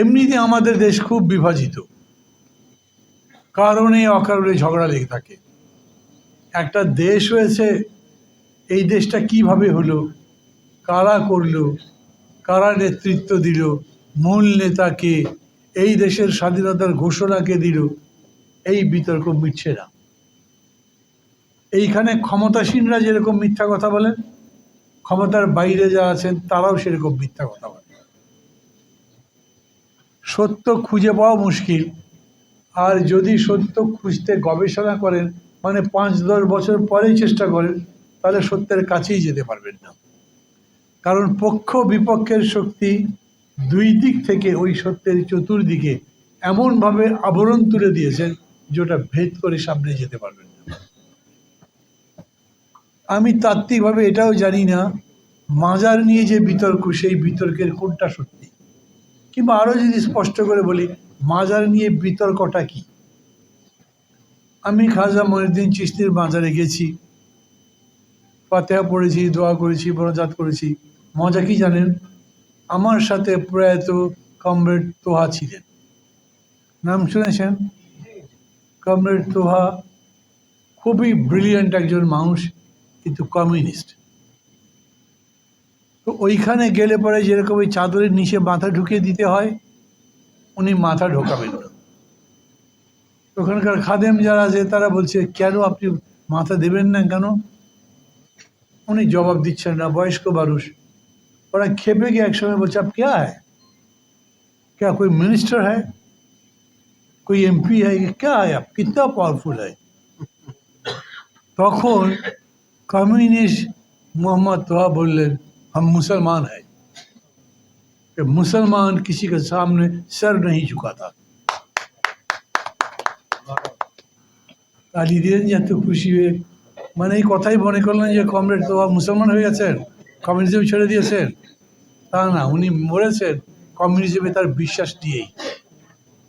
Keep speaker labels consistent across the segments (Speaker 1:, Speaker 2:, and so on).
Speaker 1: এমনিতে আমাদের দেশ খুব বিভাজিত। কারণে অকারণে ঝগড়া লেগে থাকে। একটা দেশ হয়েছে, এই দেশটা কীভাবে হলো, কারা করল, কারা নেতৃত্ব দিল, মূল নেতাকে এই দেশের স্বাধীনতার ঘোষণাকে দিল, এই বিতর্ক মিটছে না। এইখানে ক্ষমতাসীনরা যেরকম মিথ্যা কথা বলেন, ক্ষমতার বাইরে যারা আছেন তারাও সেরকম মিথ্যা কথা বলেন। সত্য খুঁজে পাওয়া মুশকিল। আর যদি সত্য খুঁজতে গবেষণা করেন মানে পাঁচ দশ বছর পরেই চেষ্টা করেন, তাহলে সত্যের কাছেই যেতে পারবেন না। কারণ পক্ষ বিপক্ষের শক্তি দুই দিক থেকে ওই সত্যের চতুর্দিকে এমনভাবে আবরণ তুলে দিয়েছেন, যেটা ভেদ করে সামনে যেতে পারবেন না। আমি তাত্ত্বিকভাবে এটাও জানি না, মাজার নিয়ে যে বিতর্ক, সেই বিতর্কের কোনটা সত্যি? কিংবা আরও যদি স্পষ্ট করে বলি, মাজার নিয়ে বিতর্কটা কি? আমি খাজা মহিউদ্দিন চিস্তির মাজারে গেছি, ফাতেহা পড়েছি, দোয়া করেছি বনজাত করেছি। মজা কি জানেন? আমার সাথে প্রয়াত কমরেড তোহা ছিলেন। নাম শুনেছেন? কমরেড তোহা খুবই ব্রিলিয়ান্ট একজন মানুষ, কিন্তু কমিউনিস্ট তো ওইখানে গেলে পরে যেরকম ওই চাদরের নিচে মাথা ঢুকিয়ে দিতে হয়, উনি মাথা ঢোকাবেন ওখানকার খাদেম যারা আছে, তারা বলছে, কেন আপনি মাথা দেবেন না কেন? উনি জবাব দিচ্ছেন না, বয়স্ক মানুষ। ওরা খেপে গিয়ে একসময় বলছে, আপ কে হ্যাঁ क्या कोई মিনিস্টার है कोई এমপি হ্যাঁ কে হ্যাঁ আপ? কত পাওয়ারফুল হ্যাঁ তখন কমিউনিস্ট মোহাম্মদ তোহা বললেন हम मुसलमान हैं कि मुसलमान किसी के सामने सर नहीं झुकाता তালি দিলেন যে এত খুশি হয়ে মানে এই কথাই মনে করলেন যে কমরেড তো মুসলমান হয়ে গেছেন কমিউনিজম ছেড়ে দিয়েছেন তা না উনি মরেছেন কমিউনিজমে তার বিশ্বাস নিয়েই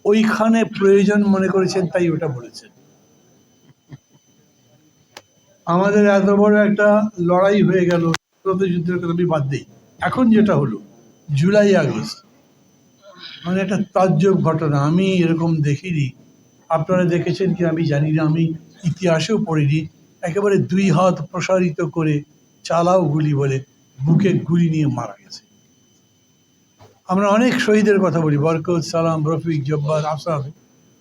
Speaker 1: ওইখানে প্রয়োজন মনে করেছেন তাই ওটা বলেছেন আমাদের এত বড় একটা লড়াই হয়ে গেল যুদ্ধের কথা আমি বাদ দিই। এখন যেটা হলো, জুলাই আগস্ট মানে একটা তাজ্জব ঘটনা, আমি এরকম দেখিনি। আপনারা দেখেছেন কি আমি জানি না, আমি ইতিহাসেও পড়িনি। একেবারে দুই হাত প্রসারিত করে চালাও গুলি বলে বুকে গুলি নিয়ে মারা গেছে। আমরা অনেক শহীদের কথা বলি, বরকত, সালাম, রফিক, জব্বার, আসাদ,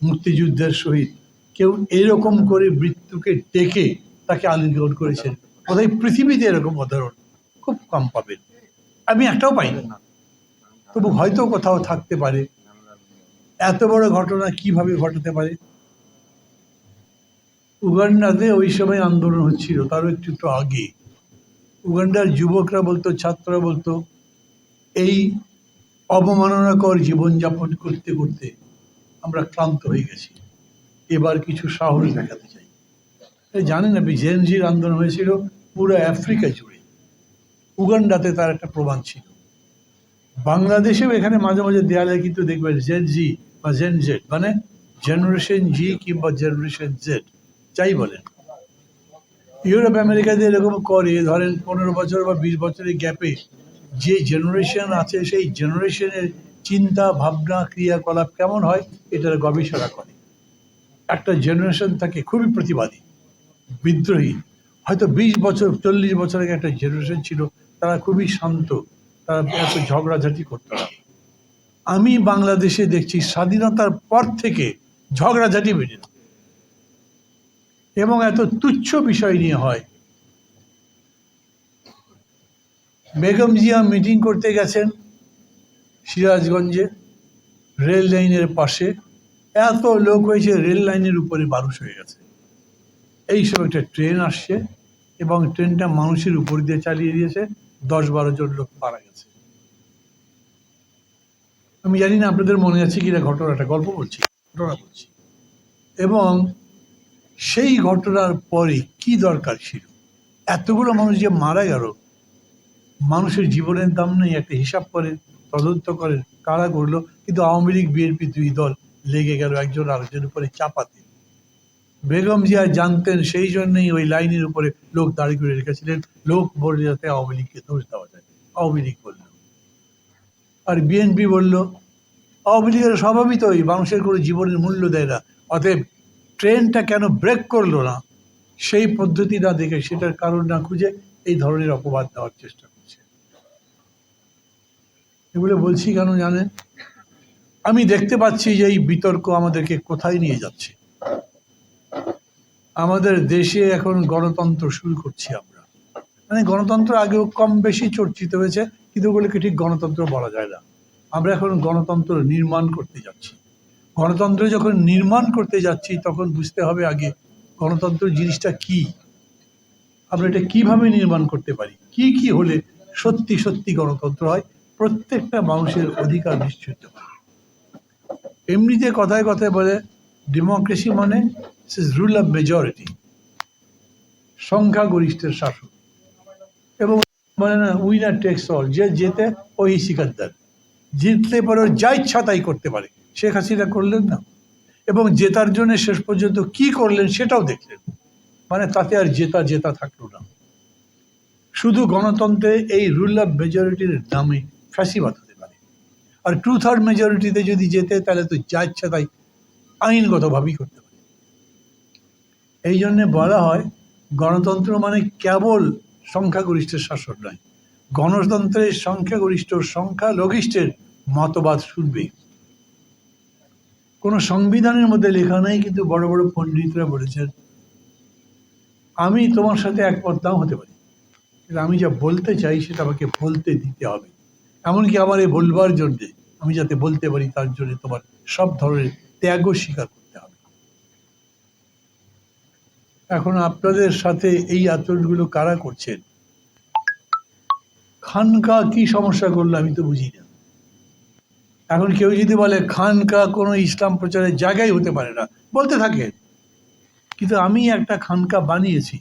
Speaker 1: মুক্তিযুদ্ধের শহীদ। কেউ এরকম করে মৃত্যুকে ডেকে তাকে আলিঙ্গন করেছেন। বোধহয় পৃথিবীতে এরকম উদাহরণ। খুব কম পাবেন। আমি একটাও পাই না তবু হয়তো কোথাও থাকতে পারে। এত বড় ঘটনা কীভাবে ঘটাতে পারে? উগান্ডাতে ওই সময় আন্দোলন হচ্ছিল, তারও একটু একটু আগে। উগান্ডার যুবকরা বলতো, ছাত্ররা বলতো, এই অবমাননাকর জীবনযাপন করতে করতে আমরা ক্লান্ত হয়ে গেছি। এবার কিছু সাহস দেখাতে চাই। জানেন আপনি জেনজির আন্দোলন হয়েছিল পুরো আফ্রিকা জুড়ে। উগান্ডাতে তার একটা প্রমাণ ছিল। বাংলাদেশেও এখানে মাঝে মাঝে দেয়ালে কিন্তু দেখবেন জেন জি বা জেন জেড মানে জেনারেশন জি কিংবা জেনারেশন জেড যাই বলেন। ইউরোপ আমেরিকাতে এরকম করে, ধরেন পনেরো বছর বা বিশ বছরের গ্যাপে যে জেনারেশন আছে, সেই জেনারেশনের চিন্তা, ভাবনা, ক্রিয়াকলাপ কেমন হয়, এটার গবেষণা করে। একটা জেনারেশন থাকে খুবই প্রতিবাদী, বিদ্রোহী। হয়তো বিশ বছর, চল্লিশ বছর আগে একটা জেনারেশন ছিল তারা খুবই শান্ত, তারা এত ঝগড়াঝাটি করতো না। আমি বাংলাদেশে দেখছি স্বাধীনতার পর থেকে ঝগড়াঝাটি বেড়ে। এবং এত তুচ্ছ বিষয় নিয়ে হয়। বেগম জিয়া মিটিং করতে গেছেন সিরাজগঞ্জে, রেল লাইনের পাশে। এত লোক হয়েছে, রেল লাইনের উপরে মানুষ হয়ে গেছে। এই সময় একটা ট্রেন আসছে এবং ট্রেনটা মানুষের উপর দিয়ে চালিয়ে দিয়েছে। দশ বারো জন লোক মারা গেছে। আমি জানি না আপনাদের মনে আছে কিনা ঘটনাটা, গল্প বলছি, ঘটনা বলছি। এবং সেই ঘটনার পরে কি দরকার ছিল? এতগুলো মানুষ যে মারা গেল, মানুষের জীবনের দাম নেই, একটা হিসাব করে তদন্ত করে কারা করল, কিন্তু আওয়ামী লীগ, বিএনপি দুই দল লেগে গেল, একজন আরেকজনের উপরে চাপাতে বেগম জিয়া জানতেন সেই জন্যই ওই লাইনের উপরে লোক দাঁড়িয়ে করে রেখেছিলেন। লোক বললে যাতে আওয়ামী লীগকে দোষ দেওয়া যায়। আওয়ামী লীগ বলল। আর বিএনপি বলল, আওয়ামী লীগের স্বভাবই তো ওই মানুষের কোনো জীবনের মূল্য দেয় না। অতএব ট্রেনটা কেন ব্রেক করল না? সেই পদ্ধতি না দেখে সেটার কারণ না খুঁজে এই ধরনের অপবাদ দেওয়ার চেষ্টা করছে। এগুলো বলছি কেন জানেন? আমি দেখতে পাচ্ছি যে এই বিতর্ক আমাদেরকে কোথায় নিয়ে যাচ্ছে। আমাদের দেশে এখন গণতন্ত্র শুরু করছি আমরা। মানে গণতন্ত্র আগেও কম বেশি চর্চিত হয়েছে, কিন্তু ওগুলোকে ঠিক গণতন্ত্র বলা যায় না। আমরা এখন গণতন্ত্র নির্মাণ করতে যাচ্ছি। গণতন্ত্র যখন নির্মাণ করতে যাচ্ছি, তখন বুঝতে হবে আগে গণতন্ত্র জিনিসটা কি? আমরা এটা কীভাবে নির্মাণ করতে পারি? কি কি হলে সত্যি সত্যি গণতন্ত্র হয়? প্রত্যেকটা মানুষের অধিকার নিশ্চিত হয়। এমনিতে কথায় কথায় বলে, ডেমোক্রেসি মানে রুল অফ মেজরিটি সংখ্যাগরিষ্ঠের শাসন এবং মানে না উইনার টেক্স অল যে জেতে ওই সিকাদ্দার জিতলে পরে ওর যা ইচ্ছা তাই করতে পারে শেখ হাসিনা করলেন না এবং জেতার জন্য শেষ পর্যন্ত কি করলেন সেটাও দেখলেন মানে তাতে আর জেতা জেতা থাকল না শুধু গণতন্ত্রে এই রুল অফ মেজরিটির নামে ফ্যাসিবাদ হতে পারে আর টু থার্ড মেজরিটিতে যদি যেতে তাহলে তো যা ইচ্ছা তাই আইনগতভাবেই করতে পারে এই জন্যে বলা হয়, গণতন্ত্র মানে কেবল সংখ্যাগরিষ্ঠের শাসন নয়। গণতন্ত্রের সংখ্যাগরিষ্ঠ সংখ্যালঘিষ্ঠের মতবাদ শুনবে। কোনো সংবিধানের মধ্যে লেখা নেই, কিন্তু বড় বড় পণ্ডিতরা বলেছেন, আমি তোমার সাথে একমত নাও হতে পারি। কিন্তু আমি যা বলতে চাই সেটা আমাকে বলতে দিতে হবে। এমনকি আমার এই বলবার জন্যে আমি যাতে বলতে পারি তার জন্য তোমার সব ধরনের ত্যাগও স্বীকার করতে হবে এখন আপনাদের সাথে এই আচরণগুলো কারা করছেন? খানকা কি সমস্যা করল আমি তো বুঝি না। এখন কেউ যদি বলে খানকা কোনো ইসলাম প্রচারের জায়গায় হতে পারে না, বলতে থাকে কিন্তু আমি একটা খানকা বানিয়েছি।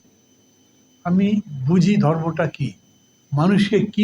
Speaker 1: আমি বুঝি ধর্মটা কি, মানুষকে কি